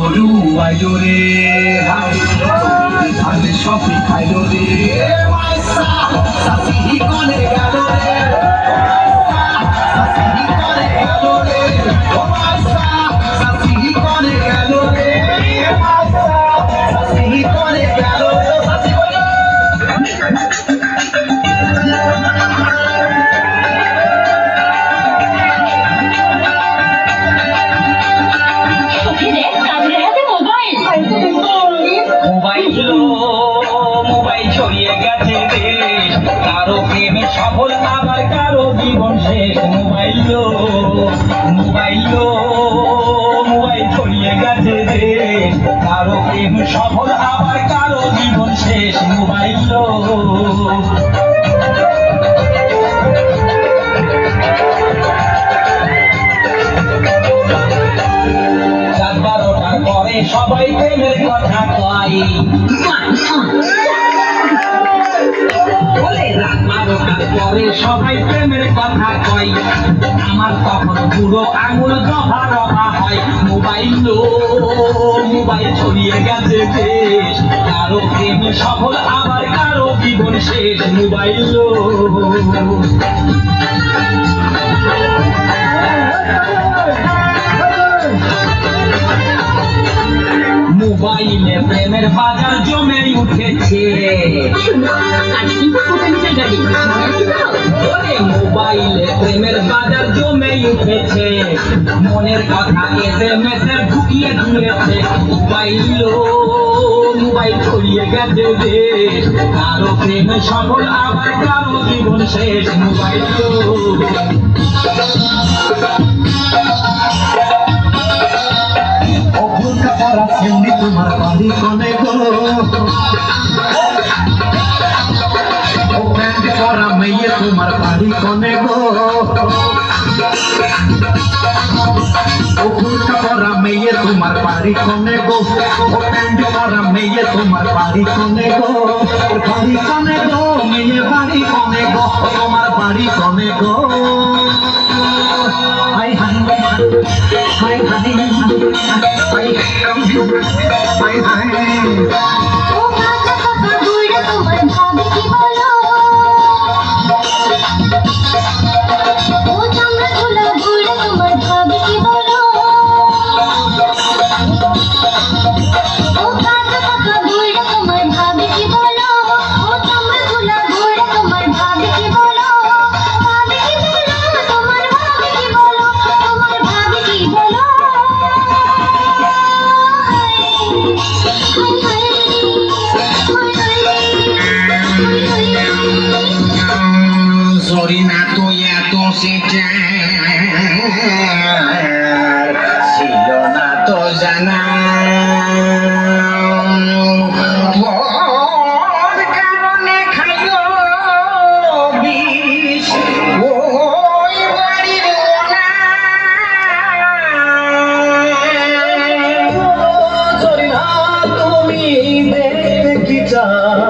গরু আইলো রে ধানে সফি খাইলো রে। ছড়িয়ে গেছে দেশ। কারও প্রেমে সফল, আবার কারও জীবন শেষ। মোবাইল মোবাইল মোবাইল ছড়িয়ে গেছে দেশ। কারও প্রেম সফল, আবার কারও জীবন শেষ। মোবাইল সবাই প্রেমের কথা কয়। পরে সবাই প্রেমের কথা কয়। আমার তখন পুরো আঙুল দফা রফা হয়। মোবাইল মোবাইল ছড়িয়ে গেছে দেশ কারও প্রেম সফল, আবার কারও জীবন শেষ। মোবাইল মোবাইলে প্রেমের বাজার জমে উঠেছে। মোবাইলে প্রেমের বাজার জমে উঠেছে। মনের কথা এতে মেতে ঢুকিয়ে দিয়েছে। মোবাইল মোবাইল ছড়িয়ে গেছে দেশ কারও প্রেমে সফল, আবার কারও জীবন শেষ। মোবাইল অভুলকা পরা তোমার বাড়ি কনে গো। প্যান্ট পরা মেয়ে তোমার বাড়ি কনে গো। ও পরা মেয়ে তোমার বাড়ি কনে গো। ও প্যান্ট পরা মেয়ে তোমার বাড়ি কনে গো। বাড়ি কনে গো, মেয়ে বাড়ি কনে গো তোমার বাড়ি কনে গো। Hi hi. Hi hi hi hi Sorry না তুই এত সিটার ছিল না তো জানা তুমি দেখতে কি চাও?